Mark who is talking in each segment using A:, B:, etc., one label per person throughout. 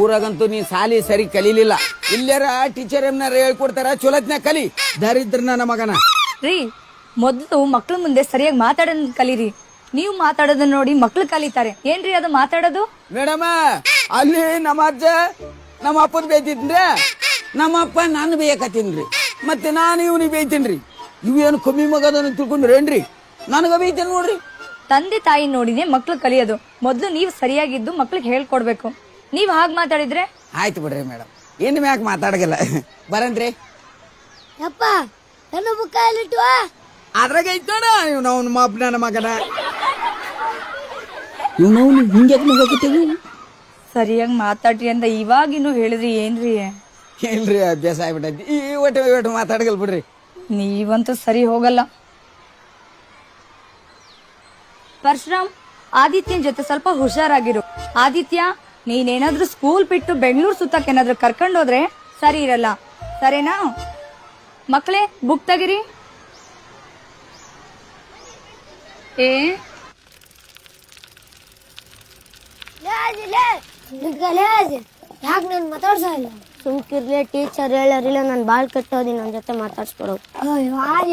A: ಊರಾಗಂತೂ ನೀ ಸಾಲಿ ಸರಿ ಕಲೀಲಿಲ್ಲ. ಇಲ್ಲಾರ ಟೀಚರ್ ಏನಾರ ಹೇಳ್ಕೊಡ್ತಾರ? ಚೊಲತ್ನ ಕಲಿ. ದರಿದ್ರನ ನನ್ನ ಮಗನ.
B: ರೀ ಮೊದಲು ಮಕ್ಳ ಮುಂದೆ ಸರಿಯಾಗಿ ಮಾತಾಡನ್ ಕಲೀರಿ. ನೀವು ಮಾತಾಡೋದನ್ನ ನೋಡಿ ಮಕ್ಳು ಕಲಿತಾರೆ. ಏನ್ರಿ ಅದು ಮಾತಾಡೋದು?
A: ಮೇಡಮ ಅಲ್ಲಿ ನಮ್ಮ ಅಜ್ಜ ನಮ್ಮ ಅಪ್ಪನ ಬೇಯ್ತಿದ್ರೆ ನಮ್ಮ ಅಪ್ಪ ನಾನು ಬೇಯಕತ್ತೀನ್ರಿ. ಮತ್ತೆ ನಾನು ಇವನಿಗೆ ಬೇಯ್ತೀನ್ರಿ. ಇವೇನು ಕಮ್ಮಿ ಮಗದನ್ನು ತಿಳ್ಕೊಂಡ್ರೇನ್ರಿ ನನಗ ಬೇಯ್ತೇನೆ ನೋಡ್ರಿ.
B: ತಂದೆ ತಾಯಿ ನೋಡಿದೆ ಮಕ್ಳು ಕಲಿಯೋದು. ಮೊದಲು ನೀವು ಸರಿಯಾಗಿದ್ದು ಮಕ್ಳಿಗೆ ಹೇಳ್ಕೊಡ್ಬೇಕು. ನೀವು ಹಾಗೆ ಮಾತಾಡಿದ್ರೆ?
A: ಆಯ್ತು ಬಿಡ್ರಿ ಮೇಡಮ್. ಇನ್ನು ಮ್ಯಾಕ್ ಮಾತಾಡಗಲ್ಲ ಬರನ್ರಿ
C: ಯಪ್ಪ ನನ್ನ ಎಲ್ಲಿಟ್ಟು
A: ಅದ್ರಾಗ ಐತೋಣ ಇವ್ನು ಅವ್ನ ಮಾಪ್ ನನ್ನ ಮಗನ. ಇವ್ನವ್ನು ಹಿಂಗೆ ಮಗತ್ತೀವಿ
B: ಸರಿಯಾಗಿ ಮಾತಾಡ್ರಿ ಅಂತ ಇವಾಗಿನ್ನು ಹೇಳಿದ್ರಿ ಏನ್ರಿ?
A: ಇಲ್ರಿ ಅಭ್ಯಾಸ ಆಗ್ಬಿಟ್ಟೈತಿ. ಈ ಒಟ್ಟು ಒಟ್ಟು ಮಾತಾಡಗಲ್ ಬಿಡ್ರಿ.
B: ನೀವಂತೂ ಸರಿ ಹೋಗಲ್ಲ. ಪರಶುರಾಮ್ ಆದಿತ್ಯನ ಜೊತೆ ಸ್ವಲ್ಪ ಹುಷಾರಾಗಿರು. ಆದಿತ್ಯ ನೀನೇನಾದ್ರೂ ಸ್ಕೂಲ್ ಬಿಟ್ಟು ಬೆಂಗಳೂರು ಸುತ್ತಕ್ಕೆ ಕರ್ಕೊಂಡು ಹೋದ್ರೆ ಸರಿ ಇರಲ್ಲ. ಸರಿನಾ? ಮಕ್ಕಳೇ ಬುಕ್ ತೆಗಿರಿ. ಏ?
C: ಯಾಕೆ ನಾನು ಮಾತಾಡ್ಸ ಇಲ್ಲ
D: ಸುಮ್ಕಿರ್ಲಿ ಟೀಚರ್ ಹೇಳರಿಲ್ಲ ನಾನು ಬಾಳ್ ಕಟ್ಟೋದಿ ನನ್ನ ಜೊತೆ ಮಾತಾಡ್ಸ್ಕೊಡೋ.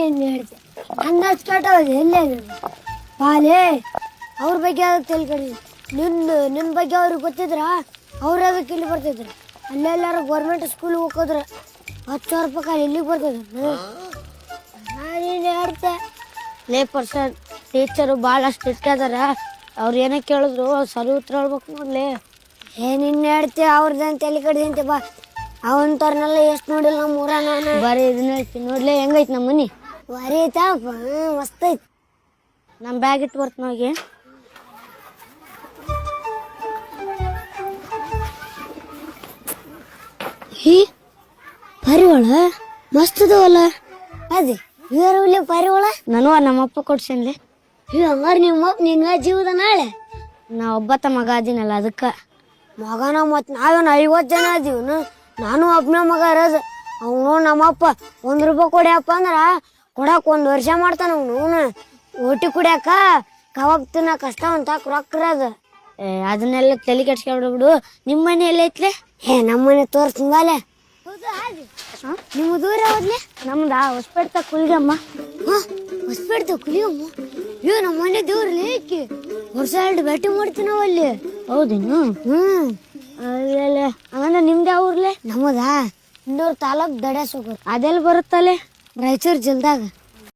C: ಏನು ಹೇಳ್ತೆ ಅಂದಾಜ್ ಕೆಟ್ಟೋದು ಎಲ್ಲೇ ಬಾಲೇ ಅವ್ರ ಬಗ್ಗೆ ತಲೆ ಕಡಿ ನಿನ್ನ ನಿನ್ನ ಬಗ್ಗೆ ಅವ್ರಿಗೆ ಗೊತ್ತಿದ್ರ ಅವ್ರು ಅದಕ್ಕೆ ಇಲ್ಲಿ ಬರ್ತಿದ್ರು. ಅಲ್ಲೆಲ್ಲಾರು ಗೌರ್ಮೆಂಟ್ ಸ್ಕೂಲ್ ಹೋಗೋದ್ರ ಹತ್ತು ಸಾವಿರ ರೂಪಾಯಿ ಕಾಲ ಇಲ್ಲಿಗೆ ಬರ್ತಿದ್ರು. ನಾನೇನು ಹೇಳ್ತೆ
D: ಲೇ ಪರ್ಸನ್ ಟೀಚರು ಭಾಳ ಸ್ಟ್ರಿಕ್ಟ್ ಅದಾರ. ಅವ್ರು ಏನಕ್ಕೆ ಕೇಳಿದ್ರು ಸರಿ ಉತ್ತರ ಹೇಳ್ಬೇಕು ಮೊದಲೇ
C: ಏ ನಿನ್ನ ಹೇಳ್ತೆ ಅವ್ರದಂತ ತಲೆ ಕಡಿದಂತೆ ಬಾ. ಅವಂತವ್ರನ್ನೆಲ್ಲ ಎಷ್ಟು ನೋಡಿಲ್ಲ ನಮ್ಮ ಊರ ನಾನು.
D: ಬರೀ ಇದನ್ನ ಹೇಳ್ತೀನಿ ನೋಡ್ಲೇ ಹೆಂಗೈತೆ ನಮ್ಮ ಮನೆ
C: ಬರೀ ಐತಾ ಮಸ್ತ್ ಐತಿ.
D: ನಮ್ಮ ಬ್ಯಾಗ್ ಇಟ್ಟು ಬರ್ತೀನಿ ಹೋಗಿ
C: ಹೀ? ಪರಿವಳ? ಮಸ್ತ್ ಅದವಲ್ಲ ಅದೇ ಇವರಲ್ಲಿ ಪರಿವಳ?
D: ನಾನು ನಮ್ಮಪ್ಪ ಕೊಡ್ಸೇನ್ಲೆ.
C: ಇವ್ ಹಂಗಾರ ನಿಮ್ಮ ನಿನ್ನ ಜೀವದ ನಾಳೆ?
D: ನಾ ಒಬ್ಬತ್ತ ಮಗ ಅದೀನಲ್ಲ ಅದಕ್ಕೆ.
C: ಮಗನ ಮತ್ ನಾವೇನು ಐವತ್ತು ಜನ ಅದೀವನು ನಾನು ಒಬ್ಬನ ಮಗ ಇರೋದು. ಅವನು ನಮ್ಮಪ್ಪ ಒಂದ್ ರೂಪಾಯಿ ಕೊಡ್ಯಪ್ಪ ಅಂದ್ರೆ ಕೊಡಕ್ ಒಂದ್ ವರ್ಷ ಮಾಡ್ತಾನ ಅವನು ಓಟಿ ಕುಡಿಯಾಕ ಕವಾಗ ತಿನ್ನಕ್ ಕಷ್ಟ ಅಂತ ರೊಕ್ಕ ಇರೋದು.
D: ಅದನ್ನೆಲ್ಲ ತಲೆ ಕೆಡ್ಸ್ಕೊಬಿಡು ನಿಮ್ಮ ಮನೆ ಎಲ್ಲ ಐತ್ಲೆ
C: ಏ ನಮ್ಮನೆ ತೋರ್ಸ್ತಿಂಗಾಲೆ ನಿಮ್ಮ ದೂರ ಹೋದ್ಲೆ?
D: ನಮ್ದ? ಹೊಸ್ಪೇಟೆ ಕುಲ್ಗಮ್ಮ.
C: ಹೊಸ್ಬಿಡ್ತು ಕುಲಿಯಮ್ಮ ಅಯ್ಯೋ ನಮ್ಮ ಮನೆ ದೇವ್ರ ಲೇಕಿ ವರ್ಷ ಎರಡು ಭೇಟಿ ಮಾಡ್ತೀವಿ ನಾವು ಅಲ್ಲಿ.
D: ಹೌದೇನು?
C: ಹ್ಮ್.
D: ಅಲ್ಲೆಲ್ಲ ಹಂಗಂದ್ರೆ ನಿಮ್ದು ಯಾವ ಊರ್ಲೆ?
C: ನಮ್ಮದಾ? ಇನ್ನೂರು ತಾಲೂಕ್ ದಡ ಸೋಗರ್
D: ಅದೆಲ್ಲ ಬರುತ್ತಲೆ
C: ರಾಯಚೂರು ಜಿಲ್ದಾಗ.